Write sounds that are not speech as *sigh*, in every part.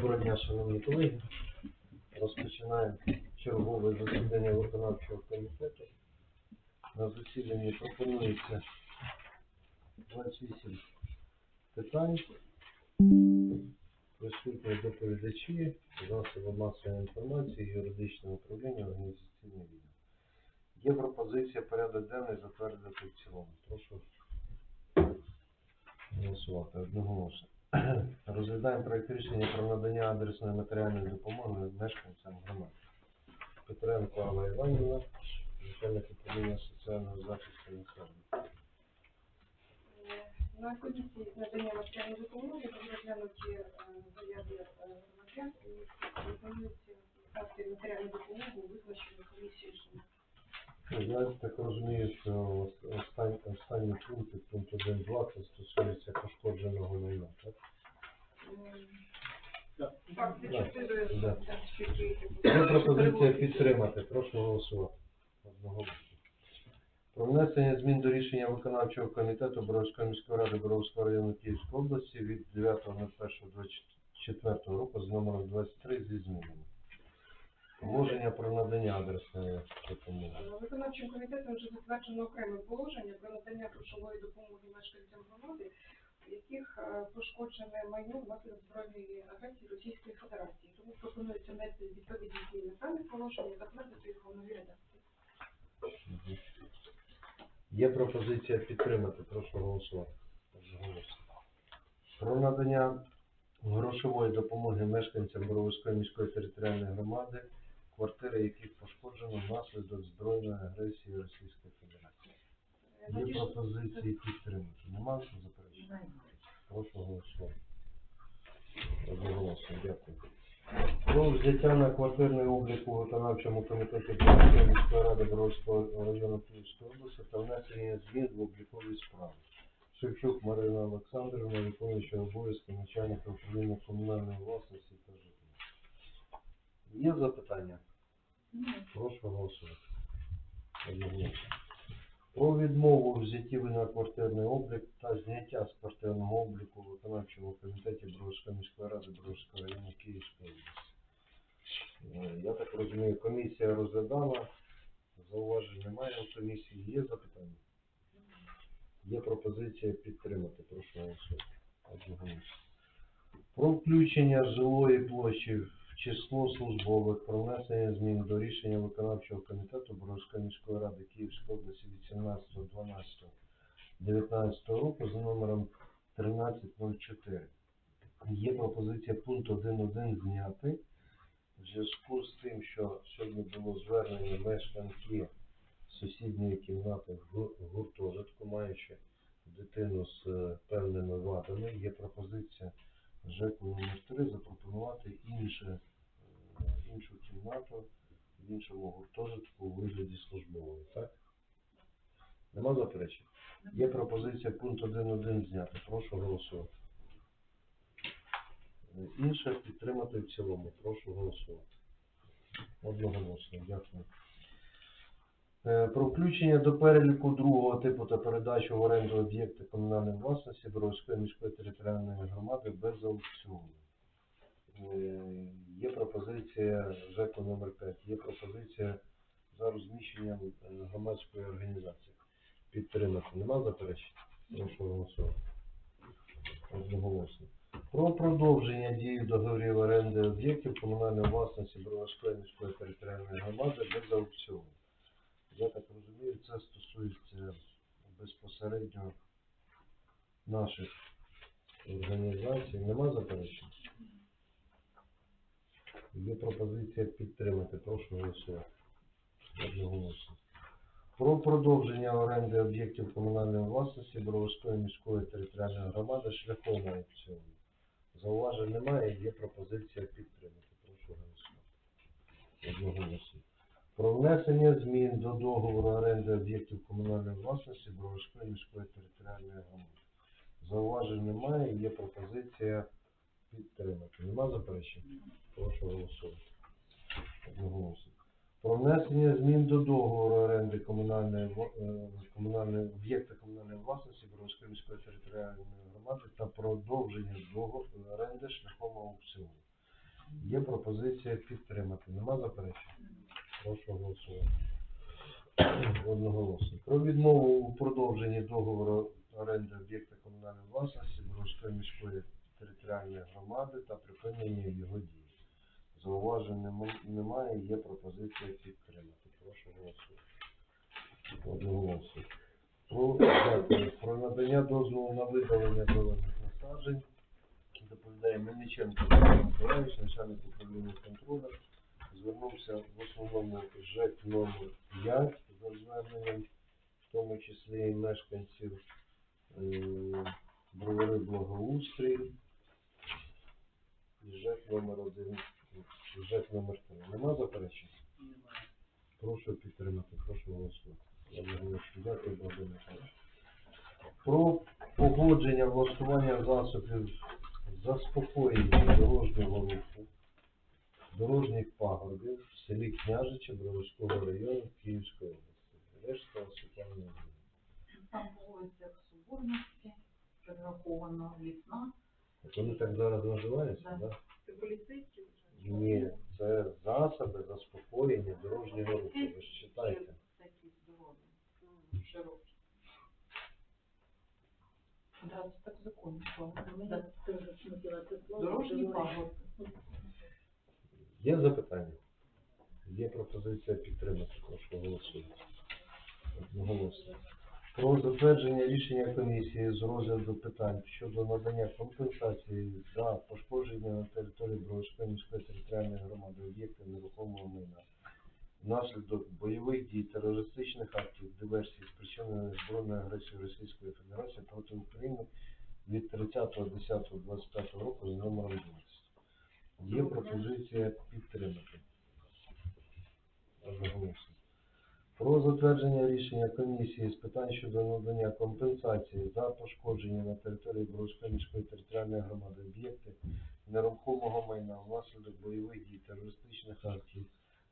Доброго дня, шановні колеги. Розпочинаємо чергове засідання виконавчого комітету. На засіданні пропонується 28 питань. Присутні доповідачі, засоби масової інформації, юридичне управління, організаційне відділ. Є пропозиція порядок денний затвердити в цілому. Прошу голосувати одноголосно. Розглядаємо проект рішення про надання адресної матеріальної допомоги мешканцям громади. Петренко Алла Іванівна, начальник управління соціального захисту населення. На комісії надання матеріальної допомоги розглянуті е, заяви е, громадян і ставити матеріальну допомогу визначену комісією Я так розумію, що ос- останні, останні пункти, пункт 1.2, це стосується пошкодженого майна, так? Так, це Да. чотири Да. так. Є пропозиція підтримати. Прошу голосувати. Одноголосно. Про внесення змін до рішення виконавчого комітету Боровської міської ради Боровського району Київської області від 9.01.24 року з номером 23 зі змінами. Положення про надання адресної допомоги. Е, Виконавчим комітетом вже затверджено окреме положення про надання грошової допомоги мешканцям громади, у яких е, пошкоджене майно внаслідок збройної агресії Російської Федерації. Тому пропонується внести відповідні зміни в дане положення і затвердити його в новій редакції. Є пропозиція підтримати. Прошу голосувати. Про надання грошової допомоги мешканцям Боровської міської територіальної громади, квартири яких пошкоджено внаслідок збройної агресії Російської Федерації. Е, Є пропозиції підтримати. Нема заперечень? Прошу голосувати. Одноголосно, дякую. Про взяття на квартирний облік у виконавчому комітеті Боровської міської ради Боровського району Київської області та внесення змін в облікові справи. Шевчук Марина Олександрівна, виконуюча обов'язки начальника управління комунальної власності та житла. Є запитання? Прошу голосувати. Одноголосно. Про відмову в взятті на квартирний облік та зняття з квартирного обліку в виконавчому комітеті Бровської міської ради Бровського району Київської області. Е, Я так розумію, комісія розглядала, зауважень немає у комісії. Є запитання? Є пропозиція підтримати, прошу голосувати. Про включення жилої площі число службових, про внесення змін до рішення виконавчого комітету Боровської міської ради Київської області від 17.12.19 року за номером 1304. Є пропозиція пункт 1.1 зняти в зв'язку з тим, що сьогодні було звернення мешканки сусідньої кімнати в гуртожитку, маючи дитину з е, певними вадами. Є пропозиція ЖЕКу номер 3 запропонувати інше, е, іншу кімнату в іншому гуртожитку у вигляді службової, так? Нема заперечень? Є пропозиція пункт 1.1 зняти. Прошу голосувати. Е, Інше підтримати в цілому. Прошу голосувати. Одноголосно. Дякую. Е, Про включення до переліку другого типу та передачу в оренду об'єкти комунальної власності Боровської міської територіальної громади без аукціону. Є пропозиція ЖЕКу номер 5, є пропозиція за розміщенням е, громадської організації. Підтримати. Нема заперечень? Прошу голосувати. Одноголосно. Про продовження дії договорів оренди об'єктів комунальної власності Броварської міської територіальної громади без аукціону. Я так розумію, це стосується безпосередньо наших організацій. Нема заперечень? Є пропозиція підтримати. Прошу голосувати. Одноголосно. Про продовження оренди об'єктів комунальної власності Броварської міської територіальної громади шляхом аукціону. Зауважень немає, є пропозиція підтримати. Прошу голосувати. Одноголосно. Про внесення змін до договору оренди об'єктів комунальної власності Броварської міської територіальної громади. Зауважень немає, є пропозиція підтримати. Нема заперечень? Прошу голосувати. Одноголосно. Про внесення змін до договору оренди комунальної е, комунальної об'єкта комунальної власності Броварської міської територіальної громади та продовження договору оренди шляхом аукціону. Є пропозиція підтримати. Нема заперечень? Прошу голосувати. *clears throat* Одноголосно. Про відмову у продовженні договору оренди об'єкта комунальної власності Боровської міської територіальної громади та припинення його дії. Зауважень немає, є пропозиція підтримати. Прошу голосувати. Про. Про надання дозволу на видалення зелених насаджень доповідає Мельниченко Миколаївич, начальник управління контролю. Звернувся в основному ЖЕК номер 5 за зверненням, в тому числі і мешканців е, Бровари Благоустрій, ЖЕК номер 1, і ЖЕК номер 3. Нема заперечень? Прошу підтримати, прошу голосувати. Я Дякую, Богдан Михайлович. Про погодження влаштування засобів заспокоєння дорожнього руху, дорожніх пагорбів в селі Княжичі Броварського району Київської області. Решта Юріївна. Там по вулицях Соборності, підраховано лісна. От Вони так зараз називаються, Да. так? Це поліцейські вже? Ні, це засоби заспокоєння дорожнього руху. Ви ж читайте. Такі здорові, широкі. Да, це так законно. Да. Дорожні пагорби. Є запитання? Є пропозиція підтримати, прошу голосувати. Одноголосно. Про затвердження рішення комісії з розгляду питань щодо надання компенсації за пошкодження на території Броварської міської територіальної громади об'єктів нерухомого майна внаслідок бойових дій, терористичних актів, диверсій, спричиненої збройною агресією Російської Федерації проти України від 30.10.25 року за номером 20. Є пропозиція підтримати. Одноголосно. Про затвердження рішення комісії з питань щодо надання компенсації за пошкодження на території міської територіальної громади об'єкти нерухомого майна внаслідок бойових дій, терористичних актів,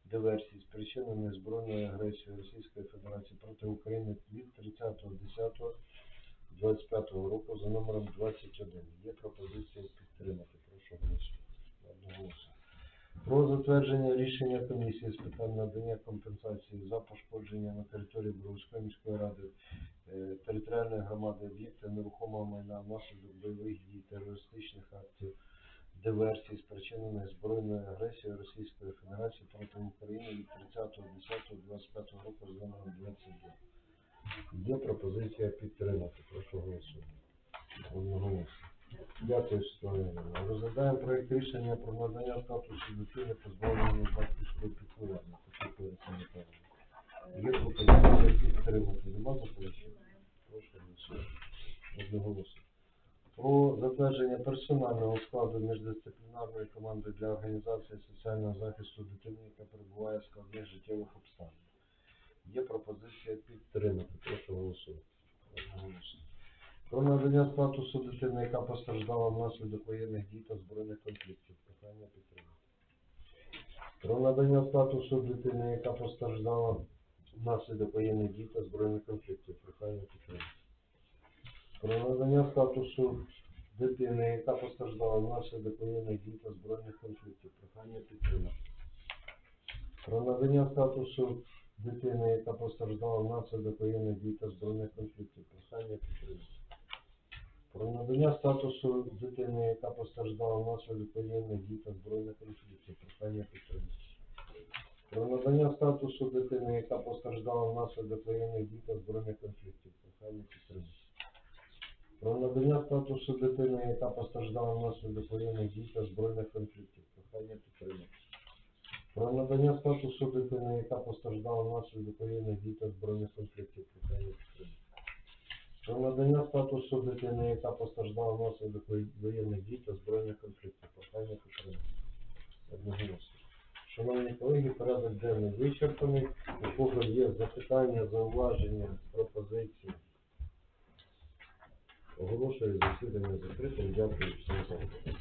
диверсій, спричиненої збройною агресією Російської Федерації проти України від 30.10.25 року за номером 21. Є пропозиція підтримати. Прошу голосувати. Про затвердження рішення комісії з питань надання компенсації за пошкодження на території Бровської міської ради е, територіальної громади об'єкти нерухомого майна внаслідок бойових дій, терористичних актів, диверсій, спричиненої збройною агресією Російської Федерації проти України від 30.10.25 року з номером 22. Є пропозиція підтримати. Прошу голосувати. Одноголосно. Дякую, Світлана Розглядаємо проєкт рішення про надання статусу дитини позбавленої батьківського піклування. Є пропозиція підтримати. Нема заперечень? Прошу голосувати. Одноголосно. Про затвердження персонального складу міждисциплінарної команди для організації соціального захисту дитини, яка перебуває в складних життєвих обставинах. Є пропозиція підтримати. Прошу голосувати. Одноголосно. Про надання статусу дитини, яка постраждала внаслідок воєнних дій та збройних конфліктів. Прохання підтримати. Про надання статусу дитини, яка постраждала внаслідок воєнних дій та збройних конфліктів. Прохання підтримати. Про надання статусу дитини, яка постраждала внаслідок воєнних дій та збройних конфліктів. Прохання підтримати. Про надання статусу дитини, яка постраждала внаслідок воєнних дій та збройних конфліктів. Прохання підтримати. Про надання статусу дитини, яка постраждала внаслідок воєнних дій та збройних конфліктів. Прохання підтримати. Про надання статусу дитини, яка постраждала внаслідок воєнних дій та збройних конфліктів. Прохання підтримати. Про надання статусу дитини, яка постраждала внаслідок воєнних дій та збройних конфліктів. Прохання підтримати. Про надання статусу дитини, яка постраждала внаслідок воєнних дій та збройних конфліктів. Прохання підтримати. Про надання статусу дитини, яка постраждала внаслідок воєнних дій та збройних конфліктів. Прохання підтримки. Одноголосно. Шановні колеги, порядок денний вичерпаний. У кого є запитання, зауваження, пропозиції? Оголошую засідання закритим. Дякую всім за.